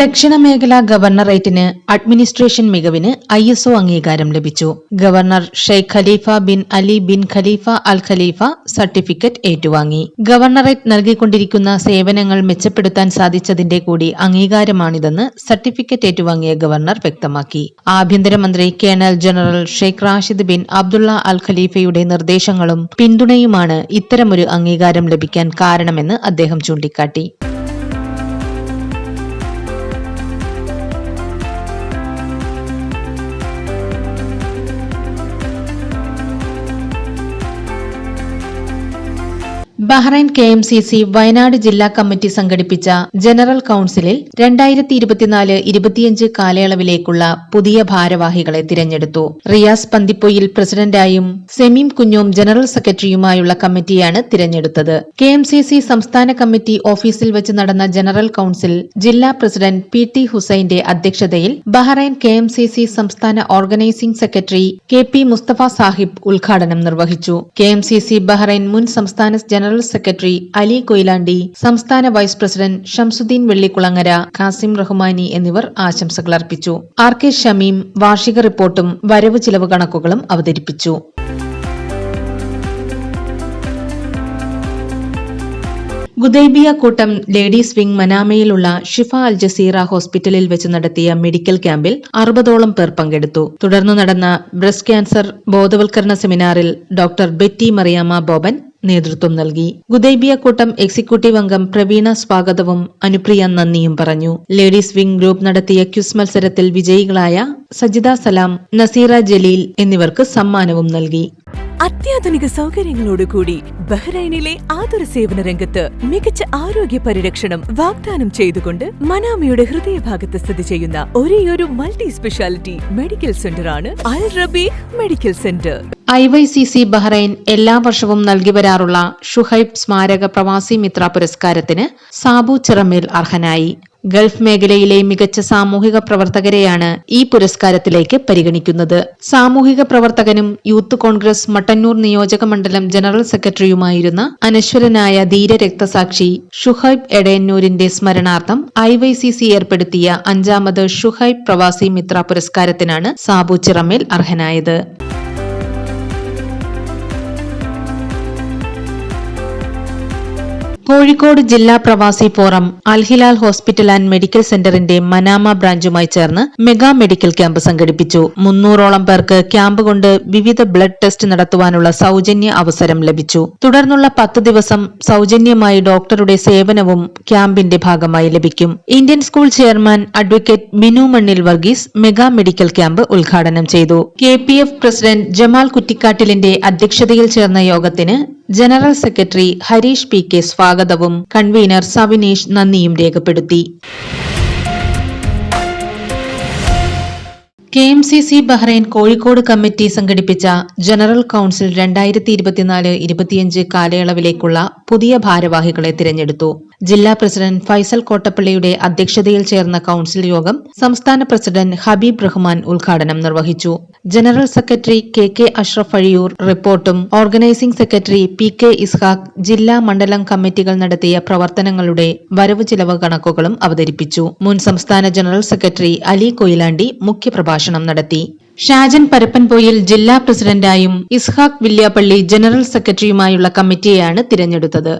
ദക്ഷിണ മേഖല ഗവർണറേറ്റിന് അഡ്മിനിസ്ട്രേഷൻ മികവിന് ഐ എസ് ഒ അംഗീകാരം ലഭിച്ചു. Governor Sheikh Khalifa bin Ali bin Khalifa Al Khalifa certificate ഏറ്റുവാങ്ങി. ഗവർണറേറ്റ് നൽകിക്കൊണ്ടിരിക്കുന്ന സേവനങ്ങൾ മെച്ചപ്പെടുത്താൻ സാധിച്ചതിന്റെ കൂടി അംഗീകാരമാണിതെന്ന് സർട്ടിഫിക്കറ്റ് ഏറ്റുവാങ്ങിയ ഗവർണർ വ്യക്തമാക്കി. ആഭ്യന്തരമന്ത്രി colonel general Sheikh Rashid bin Abdullah Al ഖലീഫയുടെ നിർദ്ദേശങ്ങളും പിന്തുണയുമാണ് ഇത്തരമൊരു അംഗീകാരം ലഭിക്കാൻ കാരണമെന്ന് അദ്ദേഹം ചൂണ്ടിക്കാട്ടി. Bahrain K M C C Wayanad ജില്ലാ കമ്മിറ്റി സംഘടിപ്പിച്ച ജനറൽ കൌൺസിലിൽ രണ്ടായിരത്തി ഇരുപത്തിനാല് ഇരുപത്തിയഞ്ച് കാലയളവിലേക്കുള്ള പുതിയ ഭാരവാഹികളെ തിരഞ്ഞെടുത്തു. റിയാസ് പന്തിപ്പൊയിൽ പ്രസിഡന്റായും സെമീം കുഞ്ഞോം ജനറൽ സെക്രട്ടറിയുമായുള്ള കമ്മിറ്റിയാണ് തിരഞ്ഞെടുത്തത്. കെ എം സി സി സംസ്ഥാന കമ്മിറ്റി ഓഫീസിൽ വെച്ച് നടന്ന ജനറൽ കൌൺസിൽ ജില്ലാ പ്രസിഡന്റ് പി ടി ഹുസൈന്റെ അധ്യക്ഷതയിൽ Bahrain K M C C സംസ്ഥാന organising secretary K P Mustafa Sahib ഉദ്ഘാടനം നിർവഹിച്ചു. K M C C Bahrain മുൻ സംസ്ഥാന ജനറൽ സെക്രട്ടറി അലി കൊയിലാണ്ടി സംസ്ഥാന വൈസ് പ്രസിഡന്റ് ഷംസുദ്ദീൻ വെള്ളിക്കുളങ്ങര ഖാസിം റഹ്മാനി എന്നിവർ ആശംസകൾ അർപ്പിച്ചു. ആർ കെ ഷമീം വാർഷിക റിപ്പോർട്ടും വരവ് ചിലവ് കണക്കുകളും അവതരിപ്പിച്ചു. ഗുദൈബിയ കൂട്ടം ലേഡീസ് വിംഗ് മനാമയിലുള്ള ഷിഫ അൽ ജസീറ ഹോസ്പിറ്റലിൽ വെച്ച് നടത്തിയ മെഡിക്കൽ ക്യാമ്പിൽ അറുപതോളം പേർ പങ്കെടുത്തു. തുടർന്ന് നടന്ന ബ്രസ്റ്റ് ക്യാൻസർ ബോധവൽക്കരണ സെമിനാറിൽ ഡോക്ടർ ബെറ്റി മറിയാമ്മ ബോബൻ നേതൃത്വം നൽകി. ഗുദൈബിയ കൂട്ടം എക്സിക്യൂട്ടീവ് അംഗം പ്രവീണ സ്വാഗതവും അനുപ്രിയ നന്ദിയും പറഞ്ഞു. ലേഡീസ് വിംഗ് ഗ്രൂപ്പ് നടത്തിയ ക്യുസ് മത്സരത്തിൽ വിജയികളായ സജിത സലാം നസീറ ജലീൽ എന്നിവർക്ക് സമ്മാനവും നൽകി. അത്യാധുനിക സൗകര്യങ്ങളോടുകൂടി ബഹ്റൈനിലെ ആതുര സേവന രംഗത്ത് മികച്ച ആരോഗ്യ പരിരക്ഷണം വാഗ്ദാനം ചെയ്തുകൊണ്ട് മനാമയുടെ ഹൃദയഭാഗത്ത് സ്ഥിതി ചെയ്യുന്ന ഒരേയൊരു multi speciality medical സെന്ററാണ് Al Rabeeh medical centre. I Y C C Bahrain എല്ലാ വർഷവും നൽകി വരാറുള്ള ഷുഹൈബ് സ്മാരക പ്രവാസി മിത്ര പുരസ്കാരത്തിന് സാബു ചിറമേൽ അർഹനായി. ഗൾഫ് മേഖലയിലെ മികച്ച സാമൂഹിക പ്രവർത്തകരെയാണ് ഈ പുരസ്കാരത്തിലേക്ക് പരിഗണിക്കുന്നത്. സാമൂഹിക പ്രവർത്തകനും യൂത്ത് കോൺഗ്രസ് മട്ടന്നൂർ നിയോജക മണ്ഡലം ജനറൽ സെക്രട്ടറിയുമായിരുന്ന അനശ്വരനായ ധീരരക്തസാക്ഷി ഷുഹൈബ് എടയന്നൂരിന്റെ സ്മരണാർത്ഥം ഐ വൈ സി സി ഏർപ്പെടുത്തിയ അഞ്ചാമത് ഷുഹൈബ് പ്രവാസി മിത്ര പുരസ്കാരത്തിനാണ് സാബു ചിറമേൽ അർഹനായത്. കോഴിക്കോട് ജില്ലാ പ്രവാസി forum Al Hilal hospital and medical സെന്ററിന്റെ മനാമ ബ്രാഞ്ചുമായി ചേർന്ന് മെഗാ മെഡിക്കൽ ക്യാമ്പ് സംഘടിപ്പിച്ചു. മുന്നൂറോളം പേർക്ക് ക്യാമ്പ് കൊണ്ട് വിവിധ ബ്ലഡ് ടെസ്റ്റ് നടത്തുവാനുള്ള സൌജന്യ അവസരം ലഭിച്ചു. തുടർന്നുള്ള പത്ത് ദിവസം സൌജന്യമായി ഡോക്ടറുടെ സേവനവും ക്യാമ്പിന്റെ ഭാഗമായി ലഭിക്കും. Indian school chairman advocate Minu Mannil Varghese mega medical camp ഉദ്ഘാടനം ചെയ്തു. കെ പ്രസിഡന്റ് ജമാൽ കുറ്റിക്കാട്ടിലിന്റെ അധ്യക്ഷതയിൽ ചേർന്ന യോഗത്തിന് general secretary Harish P K സ്വാഗതവും. കൺവീനർ സവിനേഷ് നന്ദിയും രേഖപ്പെടുത്തി. K M C C Bahrain Kozhikode committee സംഘടിപ്പിച്ച ജനറൽ കൌൺസിൽ രണ്ടായിരത്തി ഇരുപത്തിനാല് ഇരുപത്തിയഞ്ച് കാലയളവിലേക്കുള്ള പുതിയ ഭാരവാഹികളെ തിരഞ്ഞെടുത്തു. ജില്ലാ പ്രസിഡന്റ് ഫൈസൽ കോട്ടപ്പള്ളിയുടെ അധ്യക്ഷതയിൽ ചേർന്ന കൌൺസിൽ യോഗം സംസ്ഥാന പ്രസിഡന്റ് ഹബീബ് റഹ്മാൻ ഉദ്ഘാടനം നിർവഹിച്ചു. General secretary K K Ashraf Azhiyur റിപ്പോർട്ടും organising secretary P K Ishaq ജില്ലാ മണ്ഡലം കമ്മിറ്റികൾ നടത്തിയ പ്രവർത്തനങ്ങളുടെ വരവ് ചിലവ് കണക്കുകളും അവതരിപ്പിച്ചു. മുൻ സംസ്ഥാന ജനറൽ സെക്രട്ടറി അലി കൊയിലാണ്ടി മുഖ്യപ്രഭാഷണം നടത്തി. ഷാജൻ പരപ്പൻപോയിൽ ജില്ലാ പ്രസിഡന്റായും ഇസ്ഹാഖ് വില്യാപ്പള്ളി ജനറൽ സെക്രട്ടറിയുമായുള്ള കമ്മിറ്റിയെയാണ് തിരഞ്ഞെടുത്തത്.